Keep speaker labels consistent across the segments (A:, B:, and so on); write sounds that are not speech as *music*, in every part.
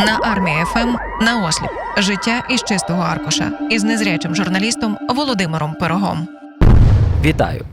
A: на армії ФМ на осліп життя із чистого аркуша із незрячим журналістом Володимиром Пирогом.
B: Вітаю!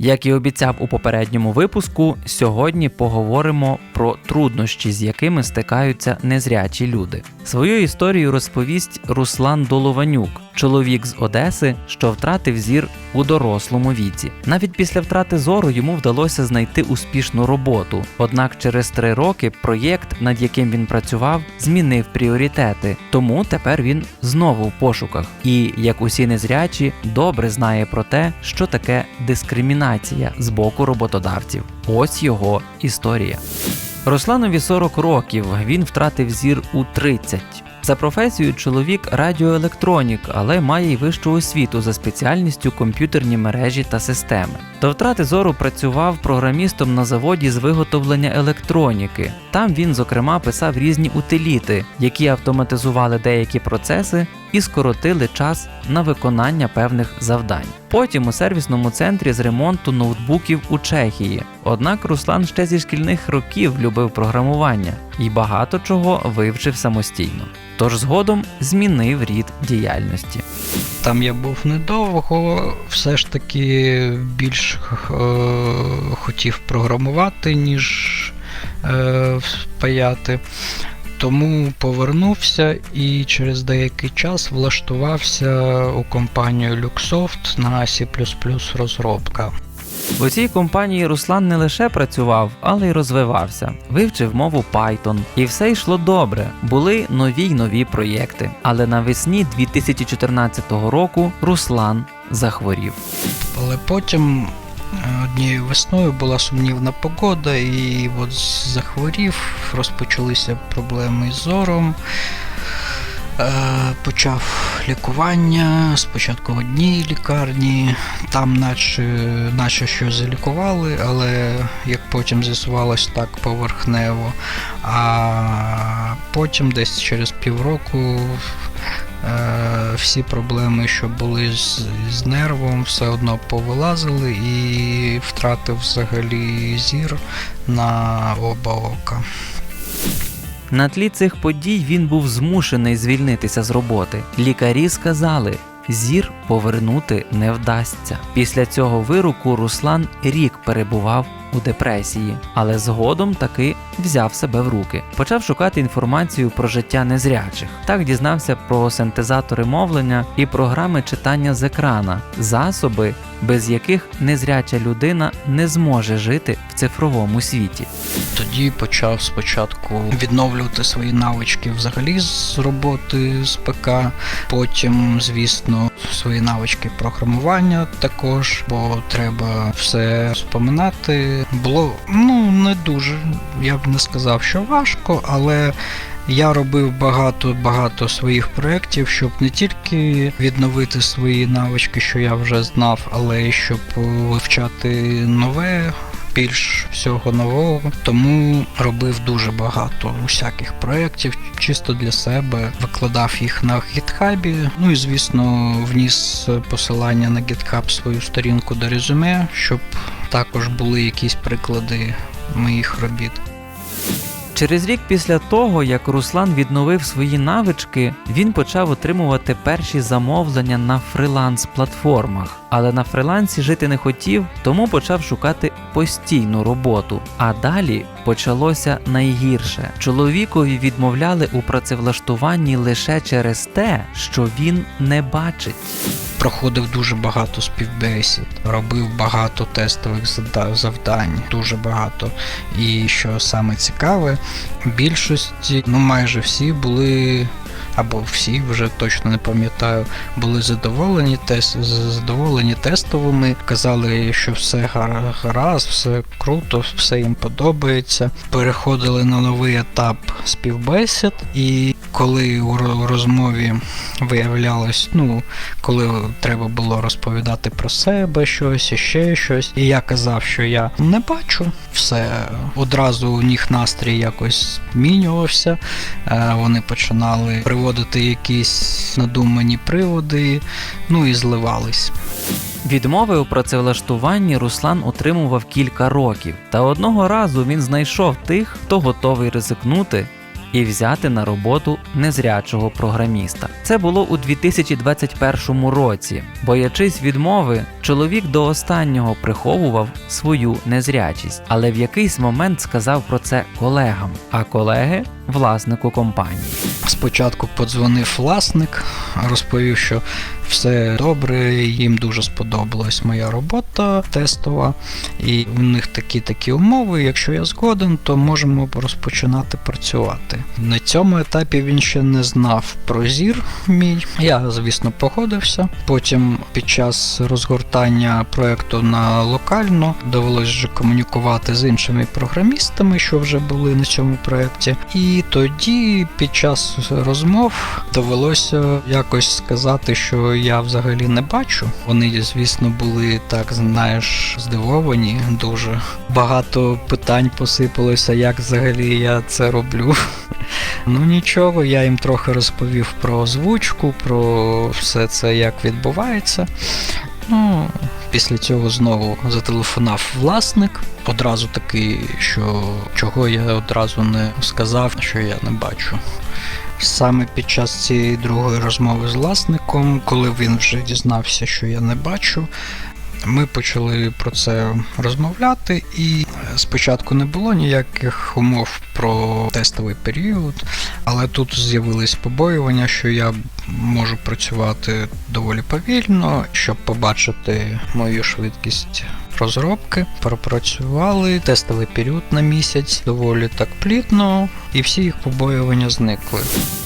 B: Як і обіцяв у попередньому випуску, сьогодні поговоримо про труднощі, з якими стикаються незрячі люди. Свою історію розповість Руслан Долованюк, чоловік з Одеси, що втратив зір у дорослому віці. Навіть після втрати зору йому вдалося знайти успішну роботу. Однак через три роки проєкт, над яким він працював, змінив пріоритети. Тому тепер він знову в пошуках. І, як усі незрячі, добре знає про те, що таке дискримінація з боку роботодавців. Ось його історія. Русланові 40 років. Він втратив зір у 30. За професією чоловік радіоелектронік, але має й вищу освіту за спеціальністю комп'ютерні мережі та системи. До втрати зору працював програмістом на заводі з виготовлення електроніки. Там він, зокрема, писав різні утиліти, які автоматизували деякі процеси і скоротили час на виконання певних завдань. Потім у сервісному центрі з ремонту ноутбуків у Чехії. Однак Руслан ще зі шкільних років любив програмування і багато чого вивчив самостійно. Тож згодом змінив рід діяльності.
C: Там я був недовго, все ж таки більш е, хотів програмувати, ніж е, паяти. Тому повернувся і через деякий час влаштувався у компанію Luxoft на C розробка.
B: У цій компанії Руслан не лише працював, але й розвивався, вивчив мову Python, і все йшло добре. Були нові й нові проєкти. Але навесні 2014 року Руслан захворів.
C: Але потім однією весною була сумнівна погода, і от захворів, розпочалися проблеми з зором. Е, Почав лікування спочатку в одній лікарні, там наче, наче щось залікували, але як потім з'ясувалось так поверхнево. А потім десь через півроку всі проблеми, що були з, з нервом, все одно повилазили і втратив взагалі зір на оба ока.
B: На тлі цих подій він був змушений звільнитися з роботи. Лікарі сказали. Зір повернути не вдасться. Після цього вироку Руслан рік перебував у депресії, але згодом таки взяв себе в руки. Почав шукати інформацію про життя незрячих. Так дізнався про синтезатори мовлення і програми читання з екрана, засоби, без яких незряча людина не зможе жити в цифровому світі.
C: Тоді почав спочатку відновлювати свої навички взагалі з роботи з ПК. Потім, звісно, свої навички програмування також, бо треба все споминати. Було ну не дуже, я б не сказав, що важко, але. Я робив багато багато своїх проєктів, щоб не тільки відновити свої навички, що я вже знав, але й щоб вивчати нове, більш всього нового. Тому робив дуже багато усяких проєктів, чисто для себе. Викладав їх на гітхабі. Ну і звісно, вніс посилання на GitHub свою сторінку до резюме, щоб також були якісь приклади моїх робіт.
B: Через рік після того, як Руслан відновив свої навички, він почав отримувати перші замовлення на фриланс-платформах. Але на фрилансі жити не хотів, тому почав шукати постійну роботу. А далі почалося найгірше. Чоловікові відмовляли у працевлаштуванні лише через те, що він не бачить.
C: Проходив дуже багато співбесід, робив багато тестових завдань, дуже багато. І що саме цікаве, більшості, ну майже всі були. Або всі вже точно не пам'ятаю, були задоволені тест, задоволені тестовими, казали, що все гаразд, все круто, все їм подобається. Переходили на новий етап співбесід, і коли у розмові виявлялось, ну коли треба було розповідати про себе щось ще щось. І я казав, що я не бачу все. Одразу у них настрій якось змінювався. Е, Вони починали приводити якісь надумані приводи, ну і зливались.
B: Відмови у працевлаштуванні Руслан отримував кілька років, та одного разу він знайшов тих, хто готовий ризикнути і взяти на роботу незрячого програміста. Це було у 2021 році. Боячись відмови, чоловік до останнього приховував свою незрячість, але в якийсь момент сказав про це колегам, а колеги власнику компанії.
C: Спочатку подзвонив власник, розповів, що все добре, їм дуже сподобалась моя робота тестова, і в них такі такі умови. Якщо я згоден, то можемо розпочинати працювати. На цьому етапі він ще не знав про зір мій. Я, звісно, погодився. Потім під час розгортання проекту на локально довелося вже комунікувати з іншими програмістами, що вже були на цьому проекті. І тоді, під час розмов, довелося якось сказати, що я взагалі не бачу. Вони, звісно, були так, знаєш, здивовані дуже. Багато питань посипалося, як взагалі я це роблю. *laughs* Ну нічого, я їм трохи розповів про озвучку, про все це, як відбувається. Ну, після цього знову зателефонував власник. Одразу такий, що чого я одразу не сказав, що я не бачу. Саме під час цієї другої розмови з власником, коли він вже дізнався, що я не бачу, ми почали про це розмовляти, і спочатку не було ніяких умов про тестовий період, але тут з'явились побоювання, що я можу працювати доволі повільно, щоб побачити мою швидкість розробки. Пропрацювали тестовий період на місяць доволі так плідно, і всі їх побоювання зникли.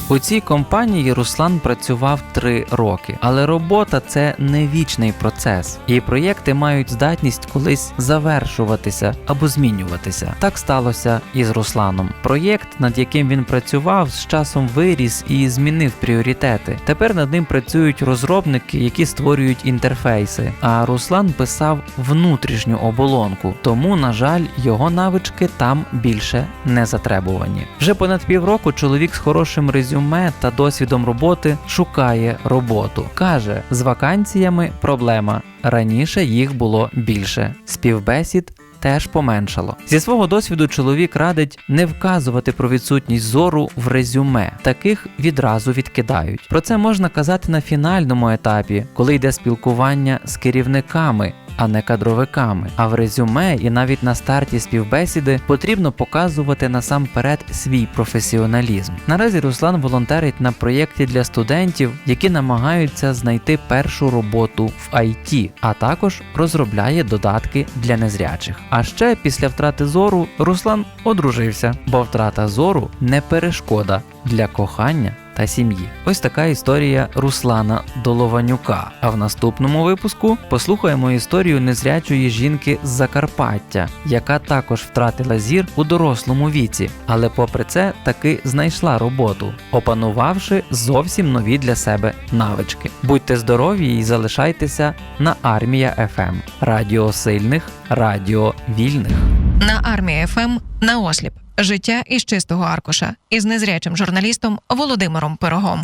B: У цій компанії Руслан працював три роки, але робота це не вічний процес, і проєкти мають здатність колись завершуватися або змінюватися. Так сталося і з Русланом. Проєкт, над яким він працював, з часом виріс і змінив пріоритети. Тепер над ним працюють розробники, які створюють інтерфейси. А Руслан писав внутрішню оболонку, тому, на жаль, його навички там більше не затребувані. Вже понад півроку чоловік з хорошим резюме та досвідом роботи шукає роботу. Каже, з вакансіями проблема. Раніше їх було більше. Співбесід теж поменшало. Зі свого досвіду чоловік радить не вказувати про відсутність зору в резюме. Таких відразу відкидають. Про це можна казати на фінальному етапі, коли йде спілкування з керівниками. А не кадровиками. А в резюме і навіть на старті співбесіди потрібно показувати насамперед свій професіоналізм. Наразі Руслан волонтерить на проєкті для студентів, які намагаються знайти першу роботу в IT, а також розробляє додатки для незрячих. А ще після втрати зору Руслан одружився, бо втрата зору не перешкода для кохання та сім'ї. Ось така історія Руслана Долованюка. А в наступному випуску послухаємо історію незрячої жінки з Закарпаття, яка також втратила зір у дорослому віці, але попри це таки знайшла роботу, опанувавши зовсім нові для себе навички. Будьте здорові і залишайтеся на армія ФМ. Радіо сильних, радіо вільних.
A: На армії ФМ на осліп. Життя із чистого аркуша із незрячим журналістом Володимиром Пирогом.